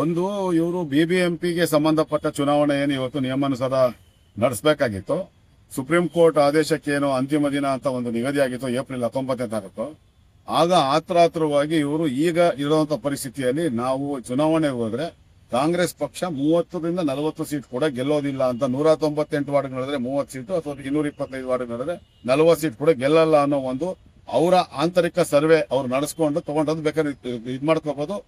ಒಂದು ಇವರು ಬಿಬಿಎಂಪಿಗೆ ಸಂಬಂಧಪಟ್ಟ ಚುನಾವಣೆ ಏನು ಇವತ್ತು ನಿಯಮಾನುಸಾರ ನಡೆಸಬೇಕಾಗಿತ್ತು. ಸುಪ್ರೀಂ ಕೋರ್ಟ್ ಆದೇಶಕ್ಕೆ ಏನು ಅಂತಿಮ ದಿನ ಅಂತ ಒಂದು ನಿಗದಿಯಾಗಿತ್ತು ಏಪ್ರಿಲ್ ಹತ್ತೊಂಬತ್ತನೇ ತಾರೀಕು. ಆಗ ಆತ್ರಾತ್ರವಾಗಿ ಇವರು ಈಗ ಇರುವಂತ ಪರಿಸ್ಥಿತಿಯಲ್ಲಿ ನಾವು ಚುನಾವಣೆಗೆ ಹೋದ್ರೆ ಕಾಂಗ್ರೆಸ್ ಪಕ್ಷ ಮೂವತ್ತರಿಂದ ನಲವತ್ತು ಸೀಟ್ ಕೂಡ ಗೆಲ್ಲೋದಿಲ್ಲ ಅಂತ ನೂರ ತೊಂಬತ್ತೆಂಟು ವಾರ್ಡ್ ನಡೆದ್ರೆ ಮೂವತ್ತು ಸೀಟು ಅಥವಾ ಇನ್ನೂರ ಇಪ್ಪತ್ತೈದು ವಾರ್ಡ್ ನಡೆದ್ರೆ ನಲವತ್ತು ಸೀಟ್ ಕೂಡ ಗೆಲ್ಲಲ್ಲ ಅನ್ನೋ ಒಂದು ಅವರ ಆಂತರಿಕ ಸರ್ವೆ ಅವ್ರು ನಡೆಸ್ಕೊಂಡು ತಗೊಂಡದ್ದು ಬೇಕಾದ್ರೆ ಇದು ಮಾಡ್ಕೋಬಹುದು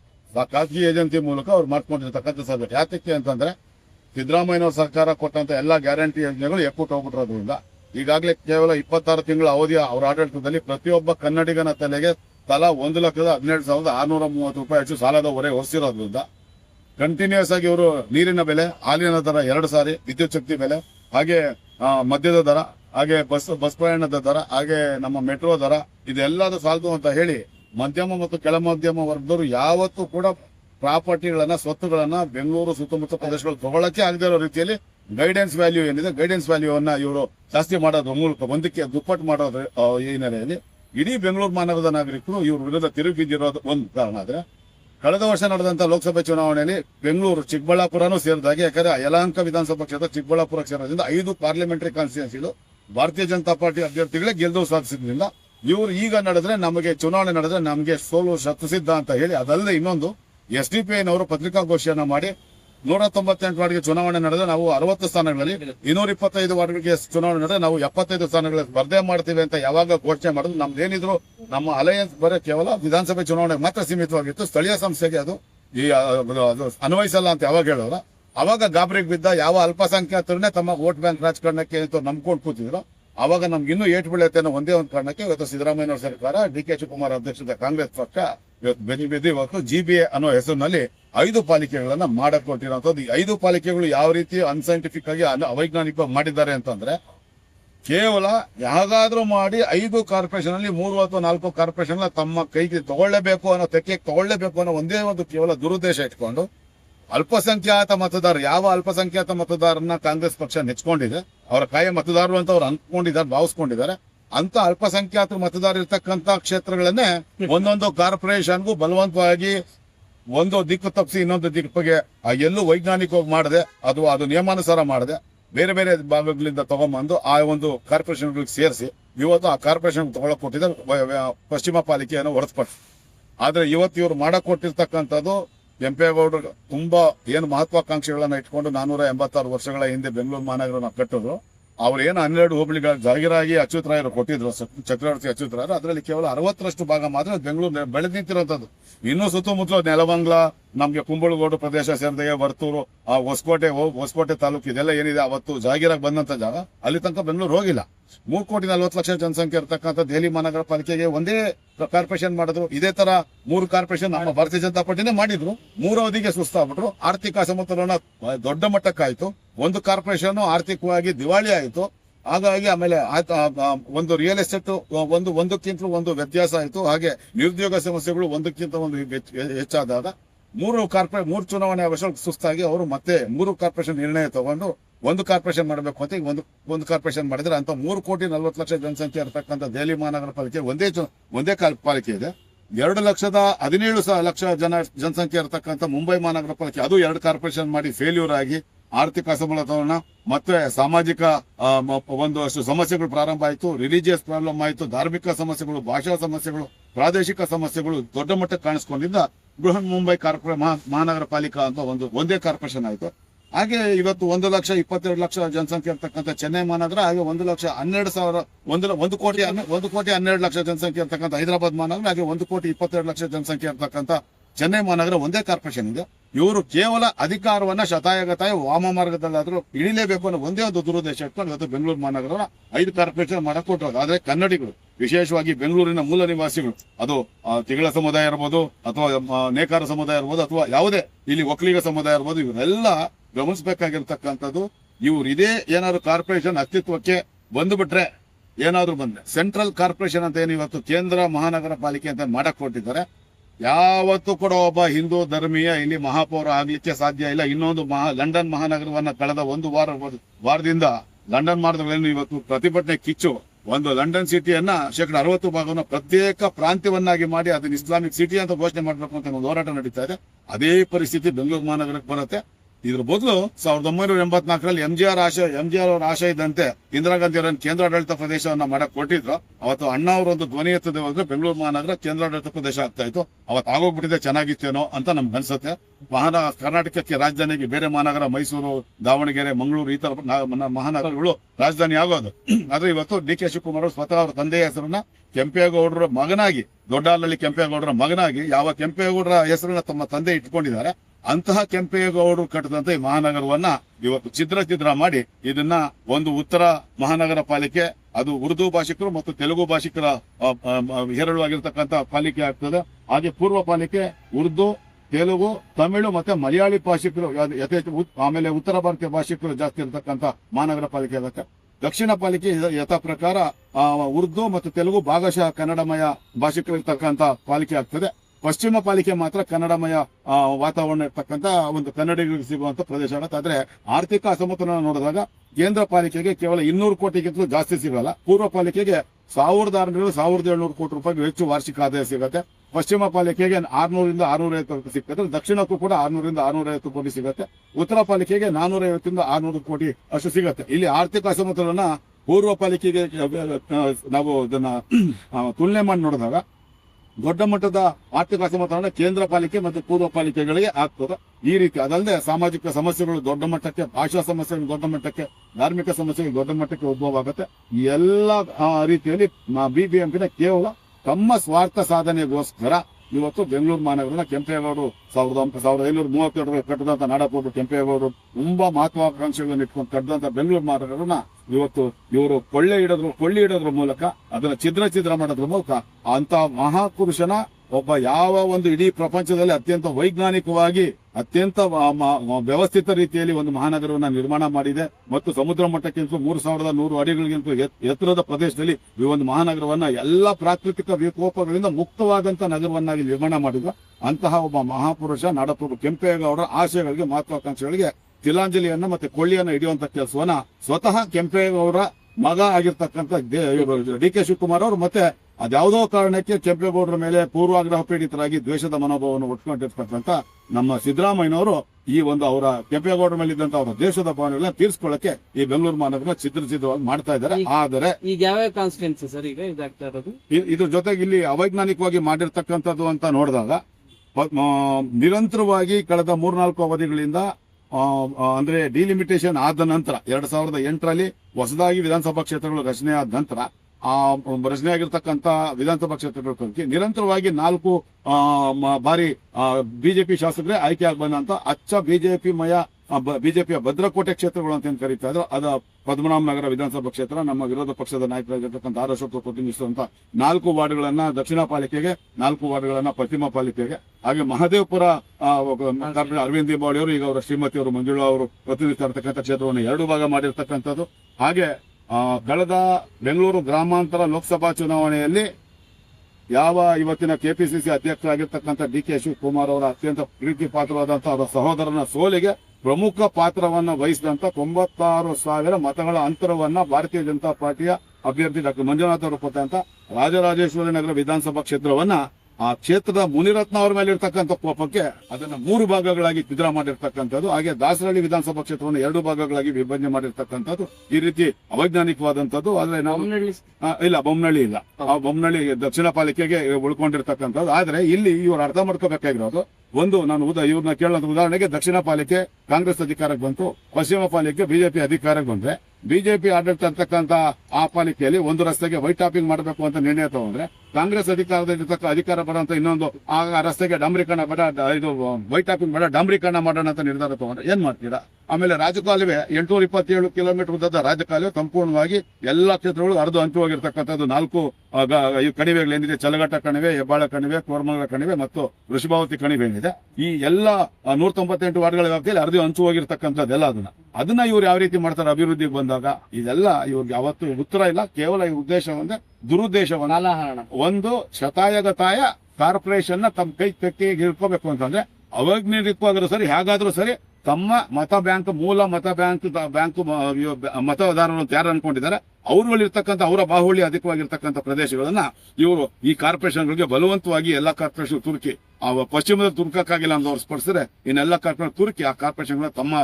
ಖಾಸಗಿ ಏಜೆನ್ಸಿ ಮೂಲಕ ಅವ್ರು ಮಾಡ್ಕೊಂಡಿರ್ತಕ್ಕಂಥ ಸರ್ವೆ ಯಾತಕ್ಕೆ ಅಂತಂದ್ರೆ, ಸಿದ್ದರಾಮಯ್ಯನವ್ರ ಸರ್ಕಾರ ಕೊಟ್ಟಂತ ಎಲ್ಲಾ ಗ್ಯಾರಂಟಿ ಯೋಜನೆಗಳು ಎಕ್ಕುಟ್ಟು ಹೋಗ್ಬಿಟ್ಟಿರೋದ್ರಿಂದ, ಈಗಾಗಲೇ ಕೇವಲ ಇಪ್ಪತ್ತಾರು ತಿಂಗಳ ಅವಧಿಯ ಅವರ ಆಡಳಿತದಲ್ಲಿ ಪ್ರತಿಯೊಬ್ಬ ಕನ್ನಡಿಗನ ತಲೆಗೆ ತಲಾ ಒಂದು ಲಕ್ಷದ ಹದಿನೇಳು ಸಾವಿರದ ಆರ್ನೂರ ಮೂವತ್ತು ರೂಪಾಯಿ ಹೆಚ್ಚು ಸಾಲದ ಹೊರೆ ಹೊರಿಸಿರೋದ್ರಿಂದ ಕಂಟಿನ್ಯೂಸ್ ಆಗಿ ಇವರು ನೀರಿನ ಬೆಲೆ, ಹಾಲಿನ ದರ ಎರಡು ಸಾರಿ, ವಿದ್ಯುತ್ ಶಕ್ತಿ ಬೆಲೆ, ಹಾಗೆ ಮದ್ಯದ ದರ, ಹಾಗೆ ಬಸ್ ಬಸ್ ಪ್ರಯಾಣದ ದರ, ಹಾಗೆ ನಮ್ಮ ಮೆಟ್ರೋ ದರ ಇದೆಲ್ಲದೂ ಸಾಲದು ಅಂತ ಹೇಳಿ ಮಧ್ಯಮ ಮತ್ತು ಕೆಳ ಮಧ್ಯಮ ವರ್ಗದವರು ಯಾವತ್ತೂ ಕೂಡ ಪ್ರಾಪರ್ಟಿಗಳನ್ನ, ಸ್ವತ್ತುಗಳನ್ನ ಬೆಂಗಳೂರು ಸುತ್ತಮುತ್ತ ಪ್ರದೇಶಗಳು ತಗೊಳಕ್ಕೆ ಆಗದೇ ಇರೋ ರೀತಿಯಲ್ಲಿ ಗೈಡೆನ್ಸ್ ವ್ಯಾಲ್ಯೂ ಏನಿದೆ ಗೈಡೆನ್ಸ್ ವ್ಯಾಲ್ಯೂ ಅನ್ನ ಇವರು ಜಾಸ್ತಿ ಮಾಡೋದ್ರ ಮೂಲಕ ಒಂದಕ್ಕೆ ದುಪ್ಪಟ್ಟು ಮಾಡೋದ್ರ ಹಿನ್ನೆಲೆಯಲ್ಲಿ ಇಡೀ ಬೆಂಗಳೂರು ಮಾನವದ ನಾಗರಿಕರು ಇವ್ರ ವಿರುದ್ಧ ತಿರುಗಿದ್ದಿರೋದು ಒಂದು ಕಾರಣ ಆದ್ರೆ ಕಳೆದ ವರ್ಷ ನಡೆದಂತ ಲೋಕಸಭೆ ಚುನಾವಣೆಯಲ್ಲಿ ಬೆಂಗಳೂರು ಚಿಕ್ಕಬಳ್ಳಾಪುರನೂ ಸೇರಿದಾಗೆ ಯಾಕಂದ್ರೆ ಯಲಹಂಕ ವಿಧಾನಸಭಾ ಕ್ಷೇತ್ರ ಚಿಕ್ಕಬಳ್ಳಾಪುರ ಕ್ಷೇತ್ರದಿಂದ ಐದು ಪಾರ್ಲಿಮೆಂಟರಿ ಕಾನ್ಸ್ಟಿಟ್ಯೂನ್ಸಿಗಳು ಭಾರತೀಯ ಜನತಾ ಪಾರ್ಟಿ ಅಭ್ಯರ್ಥಿಗಳೇ ಗೆಲ್ಲುವ ಸಾಧಿಸಿದ್ರಿಂದ ಇವರು ಈಗ ನಡೆದ್ರೆ ನಮಗೆ ಚುನಾವಣೆ ನಡೆದ್ರೆ ನಮಗೆ ಸೋಲು ಶತಸಿದ್ಧ ಅಂತ ಹೇಳಿ, ಅದಲ್ಲದೆ ಇನ್ನೊಂದು, ಎಸ್ ಡಿ ಪಿ ಐನವರು ಪತ್ರಿಕಾಗೋಷ್ಠಿಯನ್ನ ಮಾಡಿ ನೂರ ತೊಂಬತ್ತೆಂಟು ವಾರ್ಡ್ಗೆ ಚುನಾವಣೆ ನಡೆದ್ರೆ ನಾವು ಅರವತ್ತು ಸ್ಥಾನಗಳಲ್ಲಿ, ಇನ್ನೂರ ಇಪ್ಪತ್ತೈದು ವಾರ್ಡ್ಗೆ ಚುನಾವಣೆ ನಡೆದ್ರೆ ನಾವು ಎಪ್ಪತ್ತೈದು ಸ್ಥಾನಗಳಲ್ಲಿ ಸ್ಪರ್ಧೆ ಮಾಡ್ತೀವಿ ಅಂತ ಯಾವಾಗ ಘೋಷಣೆ ಮಾಡಿದ್ರು, ನಮ್ದೇನಿದ್ರು, ನಮ್ಮ ಅಲಯನ್ಸ್ ಬರೀ ಕೇವಲ ವಿಧಾನಸಭೆ ಚುನಾವಣೆ ಮಾತ್ರ ಸೀಮಿತವಾಗಿತ್ತು, ಸ್ಥಳೀಯ ಸಂಸ್ಥೆಗೆ ಅದು ಈ ಅದು ಅನ್ವಯಿಸಲ್ಲ ಅಂತ ಯಾವಾಗ ಹೇಳೋಲ್ಲ ಅವಾಗ ಗಾಬರಿಗೆ ಬಿದ್ದ ಯಾವ ಅಲ್ಪಸಂಖ್ಯಾತರನ್ನೇ ತಮ್ಮ ವೋಟ್ ಬ್ಯಾಂಕ್ ರಾಜಕಾರಣಕ್ಕೆ ನಂಬ್ಕೊಂಡು ಕೂತಿದ್ರು ಅವಾಗ ನಮ್ಗೆ ಇನ್ನೂ ಏಟ್ ಬೀಳುತ್ತೆ ಅನ್ನೋ ಒಂದೇ ಒಂದು ಕಾರಣಕ್ಕೆ ಇವತ್ತು ಸಿದ್ದರಾಮಯ್ಯ ಸರ್ಕಾರ ಡಿ ಕೆ ಶಿವಕುಮಾರ್ ಅಧ್ಯಕ್ಷದ ಕಾಂಗ್ರೆಸ್ ಪಕ್ಷ ಇವತ್ತು ಬೆನ್ನಿ ಬಿದ್ದು ಇವತ್ತು ಜಿಬಿಎ ಅನ್ನೋ ಹೆಸರಿನಲ್ಲಿ ಐದು ಪಾಲಿಕೆಗಳನ್ನ ಮಾಡಕ್ ಈ ಐದು ಪಾಲಿಕೆಗಳು ಯಾವ ರೀತಿ ಅನ್ಸೈಂಟಿಫಿಕ್ ಆಗಿ ಅವೈಜ್ಞಾನಿಕ ಅವೈಜ್ಞಾನಿಕವಾಗಿ ಮಾಡಿದ್ದಾರೆ ಅಂತಂದ್ರೆ ಕೇವಲ ಯಾವ್ದಾದ್ರೂ ಮಾಡಿ ಐದು ಕಾರ್ಪೊರೇಷನ್ ಅಲ್ಲಿ ಮೂರು ಅಥವಾ ನಾಲ್ಕು ಕಾರ್ಪೊರೇಷನ್ ತಮ್ಮ ಕೈಗೆ ತಗೊಳ್ಳೇಬೇಕು ಅನ್ನೋ ತೆಕ್ಕೆಗೆ ತಗೊಳ್ಳೇಬೇಕು ಅನ್ನೋ ಒಂದೇ ಒಂದು ಕೇವಲ ದುರುದ್ದೇಶ ಇಟ್ಕೊಂಡು ಅಲ್ಪಸಂಖ್ಯಾತ ಮತದಾರ ಯಾವ ಅಲ್ಪಸಂಖ್ಯಾತ ಮತದಾರನ್ನ ಕಾಂಗ್ರೆಸ್ ಪಕ್ಷ ನೆಚ್ಕೊಂಡಿದೆ, ಅವರ ಕಾಯ ಮತದಾರರು ಅಂತ ಅವ್ರು ಅನ್ಕೊಂಡಿದ್ದಾರೆ ಭಾವಿಸ್ಕೊಂಡಿದ್ದಾರೆ, ಅಂತ ಅಲ್ಪಸಂಖ್ಯಾತ ಮತದಾರ ಇರ್ತಕ್ಕಂತ ಕ್ಷೇತ್ರಗಳನ್ನೇ ಒಂದೊಂದು ಕಾರ್ಪೊರೇಷನ್ಗೂ ಬಲವಂತವಾಗಿ ಒಂದು ದಿಕ್ಕು ತಪ್ಪಿಸಿ ಇನ್ನೊಂದು ದಿಕ್ಕಿಗೆ ಎಲ್ಲೂ ವೈಜ್ಞಾನಿಕವಾಗಿ ಮಾಡದೆ, ಅದು ಅದು ನಿಯಮಾನುಸಾರ ಮಾಡದೆ, ಬೇರೆ ಬೇರೆ ಭಾಗಗಳಿಂದ ತಗೊಂಬಂದು ಆ ಒಂದು ಕಾರ್ಪೊರೇಷನ್ಗಳಿಗೆ ಸೇರಿಸಿ, ಇವತ್ತು ಆ ಕಾರ್ಪೊರೇಷನ್ ತಗೊಳಕ್ ಕೊಟ್ಟಿದ್ದಾರೆ ಪಶ್ಚಿಮ ಪಾಲಿಕೆಯನ್ನು ಹೊರತುಪಟ್ಟು ಆದ್ರೆ ಇವತ್ತು ಇವರು ಮಾಡಕ್ ಕೊಟ್ಟಿರ್ತಕ್ಕಂಥದ್ದು ಕೆಂಪೇಗೌಡರು ತುಂಬಾ ಏನು ಮಹತ್ವಾಕಾಂಕ್ಷೆಗಳನ್ನ ಇಟ್ಕೊಂಡು ನಾನೂರ ಎಂಬತ್ತಾರು ವರ್ಷಗಳ ಹಿಂದೆ ಬೆಂಗಳೂರು ಮಹಾನಗರನ ಕಟ್ಟಿದ್ರು ಅವ್ರು ಏನು ಹನ್ನೆರಡು ಹೋಬಳಿಗಳ ಜಾಗೀರಾಗಿ ಅಚ್ಯುತರಾಯರು ಕೊಟ್ಟಿದ್ರು ಚಕ್ರವರ್ತಿ ಅಚ್ಯುತರಾಯರು. ಅದರಲ್ಲಿ ಕೇವಲ ಅರವತ್ತರಷ್ಟು ಭಾಗ ಮಾತ್ರ ಬೆಂಗಳೂರು ಬೆಳೆದು ನಿಂತಿರುವಂತದ್ದು ಇನ್ನೂ ಸುತ್ತಮುತ್ತಲು ನೆಲಮಂಗ್ಲ ನಮ್ಗೆ ಕುಂಬಳಗೋಡು ಪ್ರದೇಶ ಸೇರಿದಾಗೆ ವರ್ತೂರು, ಆ ಹೊಸಕೋಟೆ ಹೊಸಕೋಟೆ ತಾಲೂಕು ಇದೆಲ್ಲ ಏನಿದೆ ಅವತ್ತು ಜಾಗೀರಾಗಿ ಬಂದಂತ ಜಾಗ. ಅಲ್ಲಿ ತನಕ ಬೆಂಗಳೂರು ಹೋಗಿಲ್ಲ. ಮೂರು ಕೋಟಿ ನಲ್ವತ್ತು ಲಕ್ಷ ಜನಸಂಖ್ಯೆ ಇರತಕ್ಕಂಥ ದೆಹಲಿ ಮಹಾನಗರ ಪಾಲಿಕೆಗೆ ಒಂದೇ ಕಾರ್ಪೊರೇಷನ್ ಮಾಡಿದ್ರು. ಇದೇ ತರ ಮೂರು ಕಾರ್ಪೊರೇಷನ್ ನಮ್ಮ ಭಾರತೀಯ ಜನತಾ ಪಾರ್ಟಿನೇ ಮಾಡಿದ್ರು. ಮೂರು ಅವಧಿಗೆ ಸುಸ್ತಾಗ್ಬಿಟ್ರು. ಆರ್ಥಿಕ ಅಸಮತೋಲನ ದೊಡ್ಡ ಮಟ್ಟಕ್ಕಾಯ್ತು. ಒಂದು ಕಾರ್ಪೊರೇಷನ್ ಆರ್ಥಿಕವಾಗಿ ದಿವಾಳಿ ಆಯಿತು. ಹಾಗಾಗಿ ಆಮೇಲೆ ಒಂದು ರಿಯಲ್ ಎಸ್ಟೇಟ್ ಒಂದು ಒಂದಕ್ಕಿಂತ ಒಂದು ವ್ಯತ್ಯಾಸ ಆಯಿತು. ಹಾಗೆ ನಿರುದ್ಯೋಗ ಸಮಸ್ಯೆಗಳು ಒಂದಕ್ಕಿಂತ ಒಂದು ಹೆಚ್ಚ್- ಹೆಚ್ಚಾದಾಗ ಮೂರು ಕಾರ್ಪೊರೇಟ್ ಮೂರು ಚುನಾವಣೆ ವರ್ಷ ಸುಸ್ತಾಗಿ ಅವರು ಮತ್ತೆ ಮೂರು ಕಾರ್ಪೊರೇಷನ್ ನಿರ್ಣಯ ತಗೊಂಡು ಒಂದು ಕಾರ್ಪೊರೇಷನ್ ಮಾಡಬೇಕು ಅಂತ ಈಗ ಒಂದು ಒಂದು ಕಾರ್ಪೊರೇಷನ್ ಮಾಡಿದ್ರೆ ಅಂತ ಮೂರು ಕೋಟಿ ನಲ್ವತ್ತು ಲಕ್ಷ ಜನಸಂಖ್ಯೆ ಇರತಕ್ಕಂಥ ದೆಹಲಿ ಮಹಾನಗರ ಪಾಲಿಕೆ ಒಂದೇ ಒಂದೇ ಪಾಲಿಕೆ ಇದೆ. ಎರಡು ಲಕ್ಷದ ಹದಿನೇಳು ಲಕ್ಷ ಜನ, ಜನಸಂಖ್ಯೆ ಇರತಕ್ಕಂಥ ಮುಂಬೈ ಮಹಾನಗರ ಪಾಲಿಕೆ ಅದು ಎರಡು ಕಾರ್ಪೊರೇಷನ್ ಮಾಡಿ ಫೇಲ್ಯೂರ್ ಆಗಿ ಆರ್ಥಿಕ ಅಸಮತೋಲನ ಮತ್ತೆ ಸಾಮಾಜಿಕ ಒಂದು ಅಷ್ಟು ಸಮಸ್ಯೆಗಳು ಪ್ರಾರಂಭ ಆಯಿತು. ರಿಲಿಜಿಯಸ್ ಪ್ರಾಬ್ಲಮ್ ಆಯಿತು. ಧಾರ್ಮಿಕ ಸಮಸ್ಯೆಗಳು, ಭಾಷಾ ಸಮಸ್ಯೆಗಳು, ಪ್ರಾದೇಶಿಕ ಸಮಸ್ಯೆಗಳು ದೊಡ್ಡ ಮಟ್ಟಕ್ಕೆ ಕಾಣಿಸ್ಕೊಂಡಿದ್ದ ಬೃಹನ್ ಮುಂಬೈ ಕಾರ್ಪೊರೇ ಮಹಾ- ಮಹಾನಗರ ಪಾಲಿಕಾ ಅಂತ ಒಂದು ಒಂದೇ ಕಾರ್ಪೊರೇಷನ್ ಆಯಿತು. ಹಾಗೆ ಇವತ್ತು ಒಂದು ಲಕ್ಷ ಇಪ್ಪತ್ತೆರಡು ಲಕ್ಷ ಜನಸಂಖ್ಯೆ ಇರ್ತಕ್ಕಂಥ ಚೆನ್ನೈ ಮಹಾನಗರ, ಹಾಗೆ ಒಂದು ಲಕ್ಷ ಹನ್ನೆರಡು ಸಾವಿರ, ಒಂದು ಒಂದು ಕೋಟಿ ಒಂದು ಕೋಟಿ ಹನ್ನೆರಡು ಲಕ್ಷ ಜನಸಂಖ್ಯೆ ಇರ್ತಕ್ಕಂಥ ಹೈದರಾಬಾದ್ ಮಹಾನಗರ, ಹಾಗೆ ಒಂದು ಕೋಟಿ ಇಪ್ಪತ್ತೆರಡು ಲಕ್ಷ ಜನಸಂಖ್ಯೆ ಇರ್ತಕ್ಕಂಥ ಚೆನ್ನೈ ಮಹಾನಗರ ಒಂದೇ ಕಾರ್ಪೊರೇಷನ್ ಇದೆ. ಇವರು ಕೇವಲ ಅಧಿಕಾರವನ್ನ ಶತಾಯಗತಾಯ ವಾಮ ಮಾರ್ಗದಲ್ಲಾದ್ರೂ ಇಳಿಲೇಬೇಕು ಅನ್ನೋ ಒಂದೇ ಒಂದು ದುರುದ್ದೇಶ ಇಟ್ಕೊಂಡು ಬೆಂಗಳೂರು ಮಹಾನಗರ ಐದು ಕಾರ್ಪೊರೇಷನ್ ಮಾಡಕ್ ಕೊಟ್ಟರು ಆದ್ರೆ ಕನ್ನಡಿಗರು, ವಿಶೇಷವಾಗಿ ಬೆಂಗಳೂರಿನ ಮೂಲ ನಿವಾಸಿಗಳು, ಅದು ತಿಗಳ ಸಮುದಾಯ ಇರ್ಬೋದು, ಅಥವಾ ನೇಕಾರ ಸಮುದಾಯ ಇರ್ಬೋದು, ಅಥವಾ ಯಾವುದೇ, ಇಲ್ಲಿ ಒಕ್ಕಲಿಗ ಸಮುದಾಯ ಇರ್ಬೋದು, ಇವರೆಲ್ಲ ಗಮನಿಸಬೇಕಾಗಿರ್ತಕ್ಕಂಥದ್ದು, ಇವ್ರು ಇದೇ ಏನಾದ್ರು ಕಾರ್ಪೊರೇಷನ್ ಅಸ್ತಿತ್ವಕ್ಕೆ ಬಂದುಬಿಟ್ರೆ ಏನಾದ್ರು ಬಂದ್ರೆ, ಸೆಂಟ್ರಲ್ ಕಾರ್ಪೊರೇಷನ್ ಅಂತ ಏನು ಇವತ್ತು ಕೇಂದ್ರ ಮಹಾನಗರ ಪಾಲಿಕೆ ಅಂತ ಮಾಡಕ್ ಕೊಟ್ಟಿದ್ದಾರೆ. ಯಾವತ್ತೂ ಕೂಡ ಒಬ್ಬ ಹಿಂದೂ ಧರ್ಮೀಯ ಇಲ್ಲಿ ಮಹಾಪೌರ ಆಗ್ಲಿಕ್ಕೆ ಸಾಧ್ಯ ಇಲ್ಲ. ಇನ್ನೊಂದು ಮಹಾ, ಲಂಡನ್ ಮಹಾನಗರವನ್ನ ಕಳೆದ ಒಂದು ವಾರ, ವಾರದಿಂದ ಲಂಡನ್ ಮಾರ್ಗಗಳನ್ನು ಇವತ್ತು ಪ್ರತಿಭಟನೆ ಕಿಚ್ಚು. ಒಂದು ಲಂಡನ್ ಸಿಟಿಯನ್ನ, ಶೇಕಡ ಅರವತ್ತು ಭಾಗವನ್ನು ಪ್ರತ್ಯೇಕ ಪ್ರಾಂತ್ಯವನ್ನಾಗಿ ಮಾಡಿ ಅದನ್ನ ಇಸ್ಲಾಮಿಕ್ ಸಿಟಿ ಅಂತ ಘೋಷಣೆ ಮಾಡಬೇಕು ಅಂತ ಒಂದು ಹೋರಾಟ ನಡೀತಾ ಇದೆ. ಅದೇ ಪರಿಸ್ಥಿತಿ ಬೆಂಗಳೂರು ಮಹಾನಗರಕ್ಕೆ ಬರುತ್ತೆ. ಇದ್ರ ಬದಲು ಸಾವಿರದ ಒಂಬೈನೂರ ಎಂಬತ್ನಾಲ್ಕರಲ್ಲಿ ಎಂಜಿಆರ್ ಆಶಯ ಎಂಜಿಆರ್ ಅವರ ಆಶಯ ಇದ್ದಂತೆ ಇಂದಿರಾ ಗಾಂಧಿ ಅವರನ್ನು ಕೇಂದ್ರಾಡಳಿತ ಪ್ರದೇಶವನ್ನ ಮಾಡಕ್ ಕೊಟ್ಟಿದ್ರು. ಅವತ್ತು ಅಣ್ಣ ಅವರೊಂದು ಧ್ವನಿ ಎತ್ತದೆ ಹೋದ್ರೆ ಬೆಂಗಳೂರು ಮಹಾನಗರ ಕೇಂದ್ರಾಡಳಿತ ಪ್ರದೇಶ ಆಗ್ತಾ ಇತ್ತು. ಅವತ್ತು ಆಗೋಗ್ಬಿಟ್ಟಿದೆ, ಚೆನ್ನಾಗಿತ್ತೇನೋ ಅಂತ ನಮ್ಗೆ ಅನ್ಸುತ್ತೆ. ಮಹಾನ ಕರ್ನಾಟಕಕ್ಕೆ ರಾಜಧಾನಿಗೆ ಬೇರೆ ಮಹಾನಗರ, ಮೈಸೂರು, ದಾವಣಗೆರೆ, ಮಂಗಳೂರು ಈ ತರ ಮಹಾನಗರಗಳು ರಾಜಧಾನಿ ಆಗೋದು. ಆದ್ರೆ ಇವತ್ತು ಡಿ ಕೆ ಶಿವಕುಮಾರ್ ಅವರು ಸ್ವತಃ ಅವರ ತಂದೆಯ ಹೆಸರನ್ನ ಕೆಂಪೇಗೌಡರ ಮಗನಾಗಿ ದೊಡ್ಡಹಳ್ಳಿ ಕೆಂಪೇಗೌಡರ ಮಗನಾಗಿ ಯಾವ ಕೆಂಪೇಗೌಡರ ಹೆಸರನ್ನ ತಮ್ಮ ತಂದೆ ಇಟ್ಕೊಂಡಿದ್ದಾರೆ ಅಂತಹ ಕೆಂಪೇಗೌಡರು ಕಟ್ಟಿದಂತ ಈ ಮಹಾನಗರವನ್ನ ಇವತ್ತು ಚಿತ್ರ ಚಿತ್ರ ಮಾಡಿ ಇದನ್ನ ಒಂದು ಉತ್ತರ ಮಹಾನಗರ ಪಾಲಿಕೆ, ಅದು ಉರ್ದು ಭಾಷಿಕರು ಮತ್ತು ತೆಲುಗು ಭಾಷಿಕರ ಹೇರಳವಾಗಿರ್ತಕ್ಕಂಥ ಪಾಲಿಕೆ ಆಗ್ತದೆ. ಹಾಗೆ ಪೂರ್ವ ಪಾಲಿಕೆ ಉರ್ದು, ತೆಲುಗು, ತಮಿಳು ಮತ್ತೆ ಮಲಯಾಳಿ ಭಾಷಿಕರು ಯಥೇಚ್ ಆಮೇಲೆ ಉತ್ತರ ಭಾರತೀಯ ಭಾಷಿಕರು ಜಾಸ್ತಿ ಇರತಕ್ಕಂಥ ಮಹಾನಗರ ಪಾಲಿಕೆ ಆಗುತ್ತೆ ದಕ್ಷಿಣ ಪಾಲಿಕೆ ಯಥಾ ಪ್ರಕಾರ ಉರ್ದು ಮತ್ತು ತೆಲುಗು ಭಾಗಶಃ ಕನ್ನಡಮಯ ಭಾಷಿಕರು ಇರ್ತಕ್ಕಂಥ ಪಾಲಿಕೆ ಆಗ್ತದೆ. ಪಶ್ಚಿಮ ಪಾಲಿಕೆ ಮಾತ್ರ ಕನ್ನಡಮಯ ವಾತಾವರಣ ಇರ್ತಕ್ಕಂಥ ಒಂದು ಕನ್ನಡಿಗರಿಗೆ ಸಿಗುವಂತ ಪ್ರದೇಶ ಆಗುತ್ತೆ ಆದ್ರೆ ಆರ್ಥಿಕ ಅಸಮತೋಲನ ನೋಡಿದಾಗ ಕೇಂದ್ರ ಪಾಲಿಕೆಗೆ ಕೇವಲ ಇನ್ನೂರು ಕೋಟಿಗಿಂತಲೂ ಜಾಸ್ತಿ ಸಿಗಲ್ಲ. ಪೂರ್ವ ಪಾಲಿಕೆಗೆ ಸಾವಿರದ ಆರುನೂರು, ಸಾವಿರದ ಏಳ್ನೂರು ಕೋಟಿ ರೂಪಾಯಿ ಹೆಚ್ಚು ವಾರ್ಷಿಕ ಆದಾಯ ಸಿಗುತ್ತೆ. ಪಶ್ಚಿಮ ಪಾಲಿಕೆಗೆ ಆರ್ನೂರಿಂದ ಆರ್ನೂರ ಐವತ್ತು ಸಿಗ್ತದೆ. ದಕ್ಷಿಣಕ್ಕೂ ಕೂಡ ಆರ್ನೂರಿಂದ ಆರ್ನೂರ ಐವತ್ತು ಕೋಟಿ ಸಿಗುತ್ತೆ. ಉತ್ತರ ಪಾಲಿಕೆಗೆ ನಾನೂರ ಐವತ್ತರಿಂದ ಆರ್ನೂರು ಕೋಟಿ ಅಷ್ಟು ಸಿಗುತ್ತೆ. ಇಲ್ಲಿ ಆರ್ಥಿಕ ಅಸಮತೋಲನ ಪೂರ್ವ ಪಾಲಿಕೆಗೆ ನಾವು ಇದನ್ನ ತುಲನೆ ಮಾಡಿ ನೋಡಿದಾಗ ದೊಡ್ಡ ಮಟ್ಟದ ಆರ್ಥಿಕ ಅಸಮತೋಲನ ಕೇಂದ್ರ ಪಾಲಿಕೆ ಮತ್ತು ಪೂರ್ವ ಪಾಲಿಕೆಗಳಿಗೆ ಆಗ್ತದೆ. ಈ ರೀತಿ ಅದಲ್ಲದೆ ಸಾಮಾಜಿಕ ಸಮಸ್ಯೆಗಳು ದೊಡ್ಡ ಮಟ್ಟಕ್ಕೆ, ಭಾಷಾ ಸಮಸ್ಯೆಗಳು ದೊಡ್ಡ ಮಟ್ಟಕ್ಕೆ, ಧಾರ್ಮಿಕ ಸಮಸ್ಯೆಗಳು ದೊಡ್ಡ ಮಟ್ಟಕ್ಕೆ ಉದ್ಭವ ಆಗುತ್ತೆ ಈ ಎಲ್ಲ ರೀತಿಯಲ್ಲಿ ಬಿಬಿಎಂಪಿನ ಕೇವಲ ತಮ್ಮ ಸ್ವಾರ್ಥ ಸಾಧನೆಗೋಸ್ಕರ ಇವತ್ತು ಬೆಂಗಳೂರು ಮಹಾನಗರನ ಕೆಂಪೇಗೌಡರು ಸಾವಿರದ ಸಾವಿರದ ಐನೂರ ಮೂವತ್ತೆರಡರಲ್ಲಿ ಕಟ್ಟದಂತ ನಾಡಪ್ರಭು ಕೆಂಪೇಗೌಡರು ತುಂಬಾ ಮಹತ್ವಾಕಾಂಕ್ಷೆಗಳನ್ನು ಇಟ್ಕೊಂಡು ಕಟ್ಟದಂತ ಬೆಂಗಳೂರು ಮಹಾನಗರನ ಇವತ್ತು ಇವರು ಕೊಳ್ಳೆ ಇಡದ್ರು ಕೊಳ್ಳಿ ಇಡೋದ್ರ ಮೂಲಕ, ಅದನ್ನ ಛಿದ್ರ ಛಿದ್ರ ಮಾಡೋದ್ರ ಮೂಲಕ ಅಂತ ಮಹಾಪುರುಷನ ಒಬ್ಬ ಯಾವ ಒಂದು ಇಡೀ ಪ್ರಪಂಚದಲ್ಲಿ ಅತ್ಯಂತ ವೈಜ್ಞಾನಿಕವಾಗಿ, ಅತ್ಯಂತ ವ್ಯವಸ್ಥಿತ ರೀತಿಯಲ್ಲಿ ಒಂದು ಮಹಾನಗರವನ್ನು ನಿರ್ಮಾಣ ಮಾಡಿದೆ. ಮತ್ತು ಸಮುದ್ರ ಮಟ್ಟಕ್ಕಿಂತ ಮೂರು ಸಾವಿರದ ನೂರು ಅಡಿಗಳಿಗಿಂತ ಎತ್- ಎತ್ತರದ ಪ್ರದೇಶದಲ್ಲಿ ಈ ಒಂದು ಮಹಾನಗರವನ್ನ ಎಲ್ಲ ಪ್ರಾಕೃತಿಕ ವಿಕೋಪಗಳಿಂದ ಮುಕ್ತವಾದಂತಹ ನಗರವನ್ನಾಗಿ ನಿರ್ಮಾಣ ಮಾಡಿದ. ಅಂತಹ ಒಬ್ಬ ಮಹಾಪುರುಷ, ನಾಡಪ್ರಭು ಕೆಂಪೇಗೌಡರ ಆಶಯಗಳಿಗೆ ಮಹತ್ವಾಕಾಂಕ್ಷೆಗಳಿಗೆ ತಿಲಾಂಜಲಿಯನ್ನ ಮತ್ತೆ ಕೊಳ್ಳಿಯನ್ನ ಹಿಡಿಯುವಂತ ಕೆಲಸವನ್ನ ಸ್ವತಃ ಕೆಂಪೇಗೌಡರ ಮಗ ಆಗಿರ್ತಕ್ಕಂಥ ಡಿ ಕೆ ಶಿವಕುಮಾರ್ ಅವರು ಮತ್ತೆ ಅದ್ಯಾವುದೋ ಕಾರಣಕ್ಕೆ ಕೆಂಪೇಗೌಡರ ಮೇಲೆ ಪೂರ್ವಾಗ್ರಹ ಪೀಡಿತರಾಗಿ ದ್ವೇಷದ ಮನೋಭಾವವನ್ನು ಒಟ್ಕೊಂಡಿರ್ತಕ್ಕಂಥ ನಮ್ಮ ಸಿದ್ದರಾಮಯ್ಯನವರು ಈ ಒಂದು ಅವರ ಕೆಂಪೇಗೌಡರ ಮೇಲಿದ್ದಂತ ಅವರ ದೇಶದ ಭಾವನೆಗಳನ್ನ ತೀರ್ಸ್ಕೊಳ್ಳಕ್ಕೆ ಈ ಬೆಂಗಳೂರು ಮಹಾನಗರ ಚಿತ್ರ ಚಿತ್ರವಾಗಿ ಮಾಡ್ತಾ ಇದ್ದಾರೆ. ಆದರೆ ಈಗ ಯಾವ ಕಾನ್ಸ್ಟಿಟ್ಯೂನ್ಸಿ ಸರ್ ಈಗ ಇದಾಗ್ತಾ ಇರೋದು? ಇದ್ರ ಜೊತೆಗೆ ಇಲ್ಲಿ ಅವೈಜ್ಞಾನಿಕವಾಗಿ ಮಾಡಿರ್ತಕ್ಕಂಥದ್ದು ಅಂತ ನೋಡಿದಾಗ ನಿರಂತರವಾಗಿ ಕಳೆದ ಮೂರ್ನಾಲ್ಕು ಅವಧಿಗಳಿಂದ ಅಂದ್ರೆ ಡಿಲಿಮಿಟೇಷನ್ ಆದ ನಂತರ ಎರಡ್ ಸಾವಿರದ ಎಂಟರಲ್ಲಿ ಹೊಸದಾಗಿ ವಿಧಾನಸಭಾ ಕ್ಷೇತ್ರಗಳು ರಚನೆ ಆದ ನಂತರ ಆ ರಚನೆ ಆಗಿರ್ತಕ್ಕಂಥ ವಿಧಾನಸಭಾ ಕ್ಷೇತ್ರಕ್ಕೆ ನಿರಂತರವಾಗಿ ನಾಲ್ಕು ಬಾರಿ ಬಿಜೆಪಿ ಶಾಸಕರೇ ಆಯ್ಕೆ ಬಂದಂತ ಅಚ್ಚ ಬಿಜೆಪಿ ಮಯ ಬಿಜೆಪಿಯ ಭದ್ರಕೋಟೆ ಕ್ಷೇತ್ರಗಳು ಅಂತ ಏನ್ ಕರೀತಾ ಇದ್ರು, ಅದ ಪದ್ಮನಾಭ ನಗರ ವಿಧಾನಸಭಾ ಕ್ಷೇತ್ರ, ನಮ್ಮ ವಿರೋಧ ಪಕ್ಷದ ನಾಯಕರಾಗಿರ್ತಕ್ಕಂಥ ಆರ್ ಅಶೋಕ್ ಪ್ರತಿನಿಧಿಸುವಂತ ನಾಲ್ಕು ವಾರ್ಡ್ಗಳನ್ನ ದಕ್ಷಿಣ ಪಾಲಿಕೆಗೆ, ನಾಲ್ಕು ವಾರ್ಡ್ಗಳನ್ನ ಪಶ್ಚಿಮ ಪಾಲಿಕೆಗೆ, ಹಾಗೆ ಮಹದೇವಪುರ ಅರವಿಂದ್ ಲಿಂಬಾವಳಿ ಅವರು, ಈಗ ಅವರ ಶ್ರೀಮತಿ ಅವರು ಮಂಜುಳಾ ಅವರು ಪ್ರತಿನಿಧಿಸ್ತಾ ಇರತಕ್ಕಂಥ ಕ್ಷೇತ್ರವನ್ನು ಎರಡು ಭಾಗ ಮಾಡಿರ್ತಕ್ಕಂಥದ್ದು. ಹಾಗೆ ಆ, ಕಳೆದ ಬೆಂಗಳೂರು ಗ್ರಾಮಾಂತರ ಲೋಕಸಭಾ ಚುನಾವಣೆಯಲ್ಲಿ ಯಾವ ಇವತ್ತಿನ ಕೆಪಿಸಿಸಿ ಅಧ್ಯಕ್ಷರಾಗಿರ್ತಕ್ಕಂಥ ಡಿ ಕೆ ಶಿವಕುಮಾರ್ ಅವರ ಅತ್ಯಂತ ಪ್ರೀತಿ ಪಾತ್ರವಾದಂತಹ ಅವರ ಸಹೋದರನ ಸೋಲಿಗೆ ಪ್ರಮುಖ ಪಾತ್ರವನ್ನ ವಹಿಸಿದಂತ ತೊಂಬತ್ತಾರು ಸಾವಿರ ಮತಗಳ ಅಂತರವನ್ನ ಭಾರತೀಯ ಜನತಾ ಪಾರ್ಟಿಯ ಅಭ್ಯರ್ಥಿ ಡಾಕ್ಟರ್ ಮಂಜುನಾಥ್ ಅವರು ಕೊಟ್ಟಂತ ರಾಜರಾಜೇಶ್ವರಿ ನಗರ ವಿಧಾನಸಭಾ ಕ್ಷೇತ್ರವನ್ನ ಆ ಕ್ಷೇತ್ರದ ಮುನಿರತ್ನ ಅವರ ಮೇಲೆ ಇರ್ತಕ್ಕಂಥ ಕೋಪಕ್ಕೆ ಅದನ್ನ ಮೂರು ಭಾಗಗಳಾಗಿ ಛಿದ್ರ ಮಾಡಿರ್ತಕ್ಕಂಥದ್ದು. ಹಾಗೆ ದಾಸರಳ್ಳಿ ವಿಧಾನಸಭಾ ಕ್ಷೇತ್ರವನ್ನು ಎರಡು ಭಾಗಗಳಾಗಿ ವಿಭಜನೆ ಮಾಡಿರ್ತಕ್ಕಂಥದ್ದು. ಈ ರೀತಿ ಅವೈಜ್ಞಾನಿಕವಾದಂಥದ್ದು. ಆದ್ರೆ ನಾವು ಇಲ್ಲ ಬೊಮ್ಮನಹಳ್ಳಿ ಇಲ್ಲ. ಆ ಬೊಮ್ಮನಹಳ್ಳಿ ದಕ್ಷಿಣ ಪಾಲಿಕೆಗೆ ಉಳ್ಕೊಂಡಿರ್ತಕ್ಕಂಥದ್ದು. ಆದ್ರೆ ಇಲ್ಲಿ ಇವರು ಅರ್ಥ ಮಾಡ್ಕೋಬೇಕಾಗಿರೋದು ಒಂದು, ನಾನು ಉದಾ, ಇವ್ರನ್ನ ಕೇಳೋದು ಉದಾಹರಣೆಗೆ ದಕ್ಷಿಣ ಪಾಲಿಕೆ ಕಾಂಗ್ರೆಸ್ ಅಧಿಕಾರಕ್ಕೆ ಬಂತು, ಪಶ್ಚಿಮ ಪಾಲಿಕೆ ಬಿಜೆಪಿ ಅಧಿಕಾರಕ್ಕೆ ಬಂದ್ರೆ, ಬಿಜೆಪಿ ಆಡಳಿತ ಅಂತಕ್ಕಂತ ಆ ಪಾಲಿಕೆಯಲ್ಲಿ ಒಂದು ರಸ್ತೆಗೆ ವೈಟ್ ಟಾಪಿಂಗ್ ಮಾಡಬೇಕು ಅಂತ ನಿರ್ಣಯ ತಗೊಂಡ್ರೆ, ಕಾಂಗ್ರೆಸ್ ಅಧಿಕಾರದಲ್ಲಿರ್ತಕ್ಕ ಅಧಿಕಾರ ಬರುವಂತ ಇನ್ನೊಂದು ಆ ರಸ್ತೆಗೆ ಡಾಂಬರೀಕರಣ ಬೇಡ, ಇದು ವೈಟ್ ಟಾಪಿಂಗ್ ಬೇಡ ಡಾಂಬರೀಕರಣ ಮಾಡೋಣ ಅಂತ ನಿರ್ಧಾರ ತಗೊಂಡ್ರೆ ಏನ್ ಮಾಡ್ತೀರಾ? ಆಮೇಲೆ ರಾಜಕಾಲುವೆ ಎಂಟುನೂರ ಇಪ್ಪತ್ತೇಳು ಕಿಲೋಮೀಟರ್ ಉದ್ದದ ರಾಜಕಾಲುವೆ ಸಂಪೂರ್ಣವಾಗಿ ಎಲ್ಲಾ ಕ್ಷೇತ್ರಗಳು ಅರ್ಧ ಹಂಚುವಾಗಿರ್ತಕ್ಕಂಥದ್ದು ನಾಲ್ಕು ಕಣಿವೆಗಳು ಏನಿದೆ, ಚಲಘಟ್ಟ ಕಣಿವೆ, ಹೆಬ್ಬಾಳ ಕಣಿವೆ ಕೋರ್ಮಗಳ ಕಣಿವೆ ಮತ್ತು ವೃಷಭಾವತಿ ಕಣಿವೆ ಏನಿದೆ. ಈ ಎಲ್ಲ ನೂರ ತೊಂಬತ್ತೆಂಟು ವಾರ್ಡ್ಗಳ ವ್ಯಾಪ್ತಿಯಲ್ಲಿ ಅರ್ಧ ಹಂಚು ಹೋಗಿರ್ತಕ್ಕಂಥದ್ದೆಲ್ಲ ಅದನ್ನ. ಅದನ್ನ ಇವ್ರು ಯಾವ ರೀತಿ ಮಾಡ್ತಾರೆ ಅಭಿವೃದ್ಧಿಗೆ ಬಂದಾಗ ಇದೆಲ್ಲ ಇವ್ರಿಗೆ ಯಾವತ್ತೂ ಉತ್ತರ ಇಲ್ಲ. ಕೇವಲ ಈ ಉದ್ದೇಶ ಒಂದೇ ದುರುದ್ದೇಶವನ್ನ. ಒಂದು ಶತಾಯಗತಾಯ ಕಾರ್ಪೊರೇಷನ್ನ ತಮ್ಮ ಕೈ ತೆಕ್ಕಿಗೆ ಇಟ್ಕೋಬೇಕು ಅಂತಂದ್ರೆ ಅವೈಜ್ಞಾನಿಕವಾದ್ರೂ ಸರಿ ಹೇಗಾದ್ರೂ ಸರಿ ತಮ್ಮ ಮತ ಬ್ಯಾಂಕ್ ಮೂಲ ಮತ ಬ್ಯಾಂಕ್ ಬ್ಯಾಂಕ್ ಮತದಾರರು ಅಂತ ಯಾರು ಅನ್ಕೊಂಡಿದ್ದಾರೆ. ಅವ್ರಗಳಿರ್ತಕ್ಕಂಥ ಅವರ ಬಾಹುಳ್ಯ ಅಧಿಕವಾಗಿರ್ತಕ್ಕಂಥ ಪ್ರದೇಶಗಳನ್ನ ಇವರು ಈ ಕಾರ್ಪೊರೇಷನ್ಗಳಿಗೆ ಬಲವಂತವಾಗಿ ಎಲ್ಲಾ ಕಾರ್ಪೊರೇಷನ್ ತುರುಕಿ ಆ ಪಶ್ಚಿಮದ ತುರ್ಕಕ್ಕಾಗಿಲ್ಲ ಅಂತ ಹೊರಸ್ಪಡಿಸಿದ್ರೆ ಇನ್ನೆಲ್ಲ ಕಾರ್ಪೊರೇಟ್ ತುರ್ಕಿ ಆ ಕಾರ್ಪೊರೇಷನ್ ತಮ್ಮ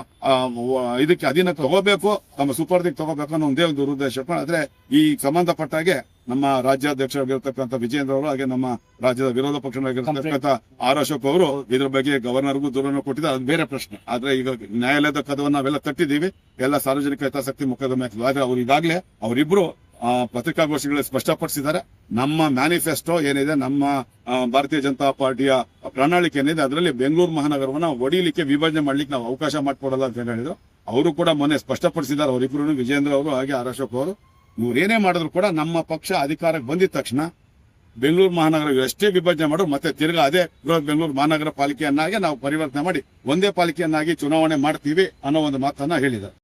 ಇದಕ್ಕೆ ಅಧೀನಕ್ಕೆ ತಗೋಬೇಕು ತಮ್ಮ ಸುಪರ್ದಿಗೆ ತಗೋಬೇಕು ಅನ್ನೋ ಒಂದೇ ಒಂದು ದುರುದ್ದೇಶ. ಆದ್ರೆ ಈ ಸಂಬಂಧಪಟ್ಟಾಗೆ ನಮ್ಮ ರಾಜ್ಯಾಧ್ಯಕ್ಷರಾಗಿರ್ತಕ್ಕಂಥ ವಿಜೇಂದ್ರ ಅವರು ಹಾಗೆ ನಮ್ಮ ರಾಜ್ಯದ ವಿರೋಧ ಪಕ್ಷನಾಗಿರ್ತಕ್ಕಂಥ ಆರ್ ಅಶೋಕ್ ಅವರು ಇದ್ರ ಬಗ್ಗೆ ಗವರ್ನರ್ಗೂ ದೂರನ್ನು ಕೊಟ್ಟಿದ್ದಾರೆ. ಅದು ಬೇರೆ ಪ್ರಶ್ನೆ. ಆದ್ರೆ ಈಗ ನ್ಯಾಯಾಲಯದ ಕದವನ್ನು ನಾವೆಲ್ಲ ತಟ್ಟಿದ್ದೀವಿ. ಎಲ್ಲ ಸಾರ್ವಜನಿಕ ಹಿತಾಸಕ್ತಿ ಮುಖದ ಮೇಲೆ. ಆದ್ರೆ ಅವ್ರು ಈಗಾಗಲೇ ಅವರಿಬ್ರು ಪತ್ರಿಕಾಗೋಷ್ಠಿಗಳಲ್ಲಿ ಸ್ಪಷ್ಟಪಡಿಸಿದ್ದಾರೆ. ನಮ್ಮ ಮ್ಯಾನಿಫೆಸ್ಟೋ ಏನಿದೆ, ನಮ್ಮ ಭಾರತೀಯ ಜನತಾ ಪಾರ್ಟಿಯ ಪ್ರಣಾಳಿಕೆ ಏನಿದೆ, ಅದರಲ್ಲಿ ಬೆಂಗಳೂರು ಮಹಾನಗರವನ್ನ ಒಡಿಲಿಕ್ಕೆ ವಿಭಜನೆ ಮಾಡ್ಲಿಕ್ಕೆ ನಾವು ಅವಕಾಶ ಮಾಡಿಕೊಡಲ್ಲ ಅಂತ ಹೇಳಿದ್ರು. ಅವರು ಕೂಡ ಮೊನ್ನೆ ಸ್ಪಷ್ಟಪಡಿಸಿದ್ದಾರೆ ಅವರಿಬ್ಬರು ವಿಜೇಂದ್ರ ಅವರು, ಹಾಗೆ ಆರ್ ಅಶೋಕ್ ಅವರು ಏನೇ ಮಾಡಿದ್ರು ಕೂಡ ನಮ್ಮ ಪಕ್ಷ ಅಧಿಕಾರಕ್ಕೆ ಬಂದಿದ ತಕ್ಷಣ ಬೆಂಗಳೂರು ಮಹಾನಗರ ಎಷ್ಟೇ ವಿಭಜನೆ ಮಾಡು, ಮತ್ತೆ ತಿರ್ಗಾ ಅದೇ ಬೃಹತ್ ಬೆಂಗಳೂರು ಮಹಾನಗರ ಪಾಲಿಕೆಯನ್ನಾಗಿ ನಾವು ಪರಿವರ್ತನೆ ಮಾಡಿ, ಒಂದೇ ಪಾಲಿಕೆಯನ್ನಾಗಿ ಚುನಾವಣೆ ಮಾಡ್ತೀವಿ ಅನ್ನೋ ಒಂದು ಮಾತನ್ನ ಹೇಳಿದ್ದಾರೆ.